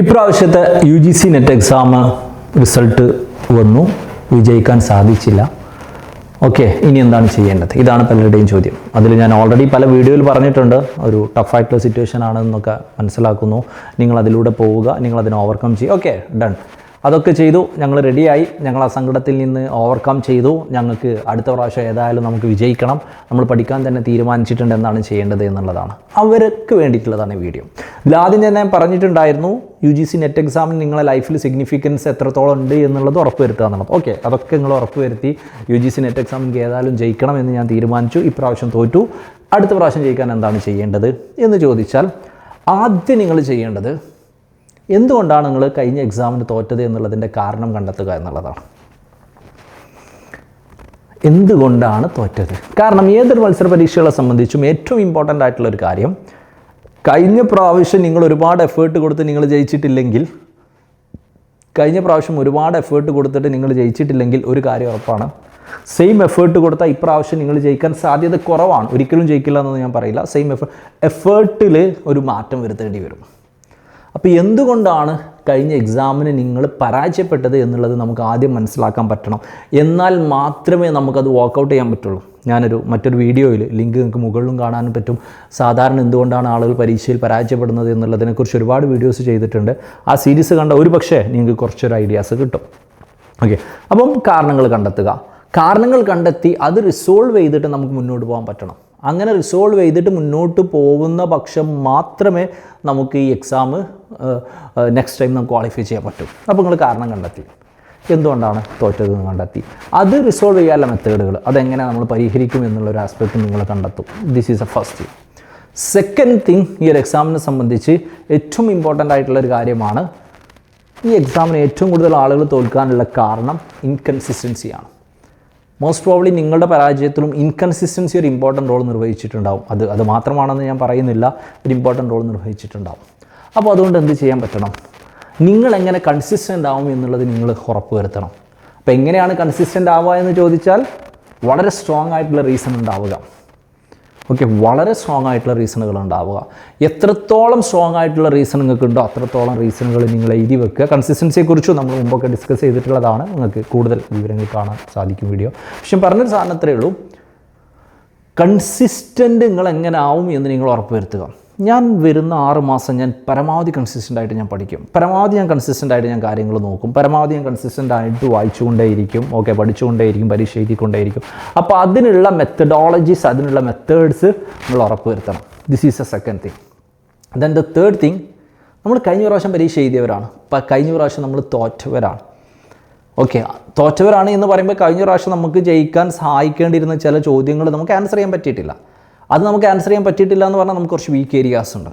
ഇപ്രാവശ്യത്തെ U G C net exam result വന്നു. വിജയിക്കാൻ സാധിച്ചില്ല. ഓക്കെ ഇനി എന്താണ് ചെയ്യേണ്ടത്? ഇതാണ് പലരുടെയും ചോദ്യം. അതിൽ ഞാൻ ഓൾറെഡി പല വീഡിയോയിൽ പറഞ്ഞിട്ടുണ്ട്. ഒരു ടഫായിട്ടുള്ള സിറ്റുവേഷൻ ആണെന്നൊക്കെ മനസ്സിലാക്കുന്നു. നിങ്ങൾ അതിലൂടെ പോവുക. നിങ്ങൾ അതിനെ ഓവർകം ചെയ്യുക. ഓക്കെ ഡൺ അതൊക്കെ ചെയ്തു. ഞങ്ങൾ റെഡിയായി ഞങ്ങൾ ആ സങ്കടത്തിൽ നിന്ന് ഓവർകം ചെയ്തു. ഞങ്ങൾക്ക് അടുത്ത പ്രാവശ്യം ഏതായാലും നമുക്ക് വിജയിക്കണം. നമ്മൾ പഠിക്കാൻ തന്നെ തീരുമാനിച്ചിട്ടുണ്ട് എന്നാണ് ചെയ്യേണ്ടത് എന്നുള്ളതാണ്. അവർക്ക് വേണ്ടിയിട്ടുള്ളതാണ് വീഡിയോ ഇതിലാദ്യം തന്നെ പറഞ്ഞിട്ടുണ്ടായിരുന്നു യു ജി സി നെറ്റ് എക്സാമിന് നിങ്ങളെ ലൈഫിൽ സിഗ്നിഫിക്കൻസ് എത്രത്തോളം ഉണ്ട് എന്നുള്ളത് ഉറപ്പുവരുത്തുക എന്നുള്ളത്. ഓക്കെ അതൊക്കെ നിങ്ങൾ ഉറപ്പുവരുത്തി. യു ജി സി നെറ്റ് എക്സാമിന് ഏതായാലും ജയിക്കണം എന്ന് ഞാൻ തീരുമാനിച്ചു. ഇപ്രാവശ്യം തോറ്റു. അടുത്ത പ്രാവശ്യം ജയിക്കാൻ എന്താണ് ചെയ്യേണ്ടത് എന്ന് ചോദിച്ചാൽ ആദ്യം നിങ്ങൾ ചെയ്യേണ്ടത് എന്തുകൊണ്ടാണ് നിങ്ങൾ കഴിഞ്ഞ എക്സാമിന് തോറ്റത് എന്നുള്ളതിന്റെ കാരണം കണ്ടെത്തുക എന്നുള്ളതാണ്. എന്തുകൊണ്ടാണ് തോറ്റത്? കാരണം ഏതൊരു മത്സര പരീക്ഷകളെ സംബന്ധിച്ചും ഏറ്റവും ഇമ്പോർട്ടന്റ് ആയിട്ടുള്ള ഒരു കാര്യം കഴിഞ്ഞ പ്രാവശ്യം നിങ്ങൾ ഒരുപാട് എഫേർട്ട് കൊടുത്ത് നിങ്ങൾ ജയിച്ചിട്ടില്ലെങ്കിൽ കഴിഞ്ഞ പ്രാവശ്യം ഒരുപാട് എഫേർട്ട് കൊടുത്തിട്ട് നിങ്ങൾ ജയിച്ചിട്ടില്ലെങ്കിൽ ഒരു കാര്യം ഉറപ്പാണ്. സെയിം എഫേർട്ട് കൊടുത്താൽ ഇപ്രാവശ്യം നിങ്ങൾ ജയിക്കാൻ സാധ്യത കുറവാണ്. ഒരിക്കലും ജയിക്കില്ല എന്നൊന്നും ഞാൻ പറയില്ല. സെയിം എഫേർട്ട് എഫേർട്ടിൽ ഒരു മാറ്റം വരുത്തേണ്ടി വരും. അപ്പോൾ എന്തുകൊണ്ടാണ് കഴിഞ്ഞ എക്സാമിന് നിങ്ങൾ പരാജയപ്പെട്ടത് എന്നുള്ളത് നമുക്ക് ആദ്യം മനസ്സിലാക്കാൻ പറ്റണം. എന്നാൽ മാത്രമേ നമുക്കത് വർക്കൗട്ട് ചെയ്യാൻ പറ്റുള്ളൂ. ഞാനൊരു മറ്റൊരു വീഡിയോയിൽ ലിങ്ക് നിങ്ങൾക്ക് മുകളിലും കാണാനും പറ്റും. സാധാരണ എന്തുകൊണ്ടാണ് ആളുകൾ പരീക്ഷയിൽ പരാജയപ്പെടുന്നത് എന്നുള്ളതിനെക്കുറിച്ച് ഒരുപാട് വീഡിയോസ് ചെയ്തിട്ടുണ്ട്. ആ സീരീസ് കണ്ട ഒരു പക്ഷേ നിങ്ങൾക്ക് കുറച്ചൊരു ഐഡിയാസ് കിട്ടും. ഓക്കെ അപ്പം കാരണങ്ങൾ കണ്ടെത്തുക. കാരണങ്ങൾ കണ്ടെത്തി അത് റിസോൾവ് ചെയ്തിട്ട് നമുക്ക് മുന്നോട്ട് പോകാൻ പറ്റണം. അങ്ങനെ റിസോൾവ് ചെയ്തിട്ട് മുന്നോട്ട് പോകുന്ന പക്ഷം മാത്രമേ നമുക്ക് ഈ എക്സാം നെക്സ്റ്റ് ടൈം നമുക്ക് ക്വാളിഫൈ ചെയ്യാൻ പറ്റും. അപ്പോൾ നിങ്ങൾ കാരണം കണ്ടെത്തി. എന്തുകൊണ്ടാണ് തോറ്റത് എന്ന് കണ്ടെത്തി. അത് റിസോൾവ് ചെയ്യാനുള്ള മെത്തേഡുകൾ അതെങ്ങനെ നമ്മൾ പരിഹരിക്കും എന്നുള്ളൊരു ആസ്പെക്ട് നിങ്ങൾ കണ്ടെത്തും. This is a first second thing ഈ ഒരു എക്സാമിനെ സംബന്ധിച്ച് ഏറ്റവും ഇമ്പോർട്ടന്റ് ആയിട്ടുള്ള ഒരു കാര്യമാണ് ഈ എക്സാമിന് ഏറ്റവും കൂടുതൽ ആളുകൾ തോൽക്കാനുള്ള കാരണം ഇൻകൺസിസ്റ്റൻസിയാണ് മോസ്റ്റ് പ്രോബ്ലി നിങ്ങളുടെ പരാജയത്തിലും ഇൻകൺസിസ്റ്റൻസി ഒരു ഇമ്പോർട്ടന്റ് റോൾ നിർവഹിച്ചിട്ടുണ്ടാവും. അത് അത് മാത്രമാണെന്ന് ഞാൻ പറയുന്നില്ല. ഒരു ഇമ്പോർട്ടന്റ് റോൾ നിർവഹിച്ചിട്ടുണ്ടാവും. അപ്പോൾ അതുകൊണ്ട് എന്ത് ചെയ്യാൻ പറ്റണം? നിങ്ങൾ എങ്ങനെ കൺസിസ്റ്റന്റ് ആവും എന്നുള്ളത് നിങ്ങൾ ഉറപ്പ് വരുത്തണം അപ്പോൾ എങ്ങനെയാണ് കൺസിസ്റ്റന്റ് ആവുക എന്ന് ചോദിച്ചാൽ വളരെ സ്ട്രോങ് ആയിട്ടുള്ള റീസൺ ഉണ്ടാവുക. ഓക്കെ വളരെ സ്ട്രോങ് ആയിട്ടുള്ള റീസണുകൾ ഉണ്ടാവുക. എത്രത്തോളം സ്ട്രോങ് ആയിട്ടുള്ള റീസൺ നിങ്ങൾക്ക് ഉണ്ടോ അത്രത്തോളം റീസണുകൾ നിങ്ങൾ എഴുതി വെക്കുക. കൺസിസ്റ്റൻസിയെക്കുറിച്ചും നമ്മൾ മുമ്പൊക്കെ ഡിസ്കസ് ചെയ്തിട്ടുള്ളതാണ്. നിങ്ങൾക്ക് കൂടുതൽ വിവരങ്ങൾ കാണാൻ സാധിക്കും വീഡിയോ പക്ഷെ പറഞ്ഞൊരു സാധനം ഉള്ളൂ. കൺസിസ്റ്റന്റ് നിങ്ങൾ എങ്ങനെ ആവും എന്ന് നിങ്ങൾ ഉറപ്പുവരുത്തുക. ഞാൻ വരുന്ന ആറ് മാസം ഞാൻ പരമാവധി കൺസിസ്റ്റന്റ് ആയിട്ട് ഞാൻ പഠിക്കും. പരമാവധി ഞാൻ കൺസിസ്റ്റന്റ് ആയിട്ട് ഞാൻ കാര്യങ്ങൾ നോക്കും. പരമാവധി ഞാൻ കൺസിസ്റ്റന്റ് ആയിട്ട് വായിച്ചുകൊണ്ടേയിരിക്കും. ഓക്കെ പഠിച്ചുകൊണ്ടേയിരിക്കും പരീക്ഷ എഴുതിക്കൊണ്ടേയിരിക്കും. അപ്പോൾ അതിനുള്ള മെത്തഡോളജീസ് അതിനുള്ള മെത്തേഡ്സ് നമ്മൾ ഉറപ്പുവരുത്തണം this is a second thing then the third thing നമ്മൾ കഴിഞ്ഞ പ്രാവശ്യം പരീക്ഷ എഴുതിയവരാണ്. കഴിഞ്ഞ പ്രാവശ്യം നമ്മൾ തോറ്റവരാണ്. ഓക്കെ തോറ്റവരാണ് എന്ന് പറയുമ്പോൾ കഴിഞ്ഞ പ്രാവശ്യം നമുക്ക് ജയിക്കാൻ സഹായിക്കേണ്ടിയിരുന്ന ചില ചോദ്യങ്ങൾ നമുക്ക് ആൻസർ ചെയ്യാൻ പറ്റിയിട്ടില്ല. അത് നമുക്ക് ആൻസർ ചെയ്യാൻ പറ്റിയിട്ടില്ല എന്ന് പറഞ്ഞാൽ നമുക്ക് കുറച്ച് വീക്ക് ഏരിയാസ് ഉണ്ട്.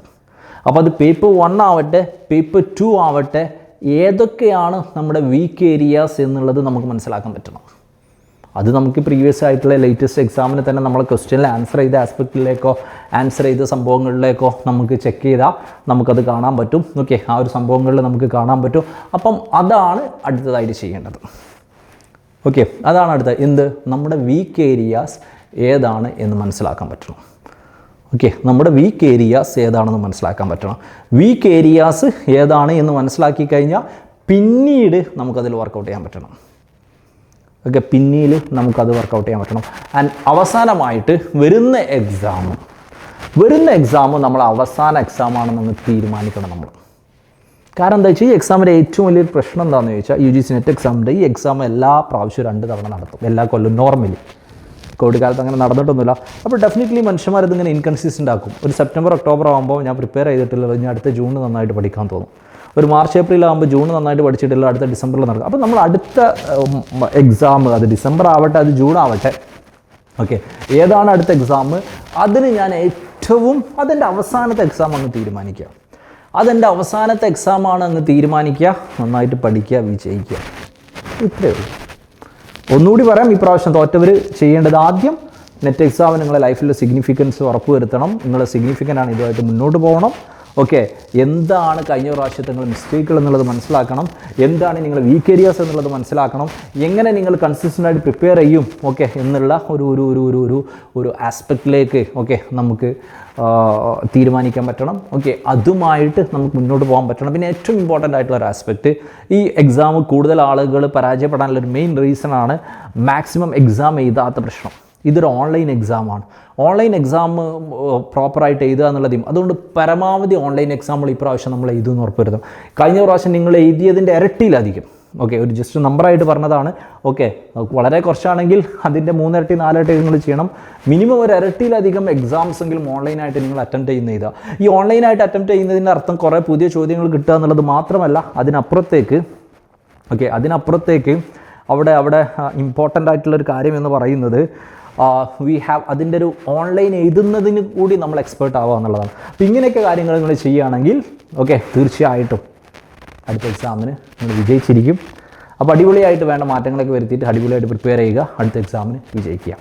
അപ്പോൾ അത് പേപ്പർ വൺ ആവട്ടെ പേപ്പർ ടു ആവട്ടെ ഏതൊക്കെയാണ് നമ്മുടെ വീക്ക് ഏരിയാസ് എന്നുള്ളത് നമുക്ക് മനസ്സിലാക്കാൻ പറ്റണം. അത് നമുക്ക് പ്രീവിയസ് ആയിട്ടുള്ള ലേറ്റസ്റ്റ് എക്സാമിന് തന്നെ നമ്മളെ ക്വസ്റ്റ്യനിൽ ആൻസർ ചെയ്ത ആസ്പെക്റ്റിലേക്കോ ആൻസർ ചെയ്ത സംഭവങ്ങളിലേക്കോ നമുക്ക് ചെക്ക് ചെയ്താൽ നമുക്കത് കാണാൻ പറ്റും. ഓക്കെ ആ ഒരു സംഭവങ്ങളിൽ നമുക്ക് കാണാൻ പറ്റും. അപ്പം അതാണ് അടുത്തതായിട്ട് ചെയ്യേണ്ടത്. ഓക്കെ അതാണ് അടുത്ത. എന്ത്? നമ്മുടെ വീക്ക് ഏരിയാസ് ഏതാണ് എന്ന് മനസ്സിലാക്കാൻ പറ്റണം. ഓക്കെ നമ്മുടെ വീക്ക് ഏരിയാസ് ഏതാണെന്ന് മനസ്സിലാക്കാൻ പറ്റണം. വീക്ക് ഏരിയാസ് ഏതാണ് എന്ന് മനസ്സിലാക്കി കഴിഞ്ഞാൽ പിന്നീട് നമുക്കതിൽ വർക്കൗട്ട് ചെയ്യാൻ പറ്റണം. ഓക്കെ പിന്നീട് നമുക്കത് വർക്കൗട്ട് ചെയ്യാൻ പറ്റണം. ആൻഡ് അവസാനമായിട്ട് വരുന്ന എക്സാം വരുന്ന എക്സാം നമ്മൾ അവസാന എക്സാം ആണെന്നൊന്ന് തീരുമാനിക്കണം നമ്മൾ. കാരണം എന്താ വെച്ചാൽ ഈ എക്സാമിന്റെ ഏറ്റവും വലിയൊരു പ്രശ്നം എന്താണെന്ന് ചോദിച്ചാൽ യു ജി സി നെറ്റ് എക്സാമിന്റെ ഈ എക്സാം എല്ലാ പ്രാവശ്യവും രണ്ട് തവണ നടത്തും. എല്ലാ കൊല്ലം നോർമലി കോവിഡ് കാലത്ത് അങ്ങനെ നടന്നിട്ടൊന്നുമില്ല. അപ്പോൾ ഡെഫിനറ്റ്ലി മനുഷ്യന്മാർ ഇതിങ്ങനെ ഇൻകൺസിസ്റ്റന്റ് ആക്കും ഒരു സെപ്റ്റംബർ ഒക്ടോബർ ആകുമ്പോൾ ഞാൻ പ്രിപ്പയർ ചെയ്തിട്ടില്ല ഞാൻ അടുത്ത ജൂൺ നന്നായിട്ട് പഠിക്കാൻ തോന്നും. ഒരു മാർച്ച് ഏപ്രിൽ ആകുമ്പോൾ ജൂൺ നന്നായിട്ട് പഠിച്ചിട്ടില്ല അടുത്ത ഡിസംബറിൽ നടക്കും. അപ്പോൾ നമ്മൾ അടുത്ത എക്സാം അത് ഡിസംബർ ആവട്ടെ അത് ജൂൺ ആവട്ടെ ഓക്കെ ഏതാണ് അടുത്ത എക്സാം അതിന് ഞാൻ ഏറ്റവും അതെന്റെ അവസാനത്തെ എക്സാം അങ്ങ് തീരുമാനിക്കുക. അതെന്റെ അവസാനത്തെ എക്സാമാണ് അങ്ങ് തീരുമാനിക്കുക നന്നായിട്ട് പഠിക്കുക വിജയിക്കുക. ഇത്രയേ ഉള്ളൂ. ഒന്നുകൂടി പറയാം ഈ പ്രാവശ്യം തോറ്റവർ ചെയ്യേണ്ടത് ആദ്യം നെറ്റ് എക്സാം നിങ്ങളെ ലൈഫിൽ സിഗ്നിഫിക്കൻസ് ഉറപ്പുവരുത്തണം. നിങ്ങൾ സിഗ്നിഫിക്കന്റ് ആണ് ഇതുമായിട്ട് മുന്നോട്ട് പോകണം. ഓക്കെ എന്താണ് കഴിഞ്ഞ പ്രാവശ്യത്തെ നിങ്ങൾ മിസ്റ്റേക്കുകൾ എന്നുള്ളത് മനസ്സിലാക്കണം. എന്താണ് നിങ്ങൾ വീക്ക് ഏരിയാസ് എന്നുള്ളത് മനസ്സിലാക്കണം. എങ്ങനെ നിങ്ങൾ കൺസിസ്റ്റന്റ് ആയിട്ട് പ്രിപ്പയർ ചെയ്യും ഓക്കെ എന്നുള്ള ഒരു ഒരു ഒരു ഒരു ഒരു ഒരു ആസ്പെക്റ്റിലേക്ക് ഓക്കെ നമുക്ക് തീരുമാനിക്കാൻ പറ്റണം. ഓക്കെ അതുമായിട്ട് നമുക്ക് മുന്നോട്ട് പോകാൻ പറ്റണം. പിന്നെ ഏറ്റവും ഇമ്പോർട്ടന്റ് ആയിട്ടുള്ള ഒരു ആസ്പെക്റ്റ് ഈ എക്സാം കൂടുതൽ ആളുകൾ പരാജയപ്പെടാനുള്ള ഒരു മെയിൻ റീസണാണ് മാക്സിമം എക്സാം എഴുതാത്ത പ്രശ്നം. ഇതൊരു ഓൺലൈൻ എക്സാമാണ് ഓൺലൈൻ എക്സാം പ്രോപ്പറായിട്ട് എഴുതുക എന്നുള്ളതും അതുകൊണ്ട് പരമാവധി ഓൺലൈൻ എക്സാമ്പിൾ ഇപ്രാവശ്യം നമ്മൾ എഴുതുമെന്ന് ഉറപ്പുവരുത്തും. കഴിഞ്ഞ പ്രാവശ്യം നിങ്ങൾ എഴുതിയതിന്റെ ഇരട്ടിയിലധികം ഓക്കെ ഒരു ജസ്റ്റ് നമ്പറായിട്ട് പറഞ്ഞതാണ് ഓക്കെ വളരെ കുറച്ചാണെങ്കിൽ അതിന്റെ മൂന്നിരട്ടി നാലിരട്ടി നിങ്ങൾ ചെയ്യണം. മിനിമം ഒരു ഇരട്ടിയിലധികം എക്സാംസ് എങ്കിലും ഓൺലൈനായിട്ട് നിങ്ങൾ അറ്റംപ്റ്റ് ചെയ്യുന്ന ഇതാ ഈ ഓൺലൈനായിട്ട് അറ്റംപ്റ്റ് ചെയ്യുന്നതിന്റെ അർത്ഥം കുറേ പുതിയ ചോദ്യങ്ങൾ കിട്ടുക എന്നുള്ളത് മാത്രമല്ല അതിനപ്പുറത്തേക്ക് ഓക്കെ അതിനപ്പുറത്തേക്ക് അവിടെ അവിടെ ഇമ്പോർട്ടന്റ് ആയിട്ടുള്ളൊരു കാര്യം എന്ന് പറയുന്നത് വി ഹാവ് അതിന്റെ ഒരു ഓൺലൈൻ എഴുതുന്നതിന് കൂടി നമ്മൾ എക്സ്പേർട്ട് ആവുക എന്നുള്ളതാണ്. അപ്പോൾ ഇങ്ങനെയൊക്കെ കാര്യങ്ങൾ നിങ്ങൾ ചെയ്യുകയാണെങ്കിൽ ഓക്കെ തീർച്ചയായിട്ടും അടുത്ത എക്സാമിന് നിങ്ങൾ വിജയിച്ചിരിക്കും. അപ്പോൾ അടിപൊളിയായിട്ട് വേണ്ട മാറ്റങ്ങളൊക്കെ വരുത്തിയിട്ട് അടിപൊളിയായിട്ട് പ്രിപ്പയർ ചെയ്യുക. അടുത്ത എക്സാമിന് വിജയിക്കുക.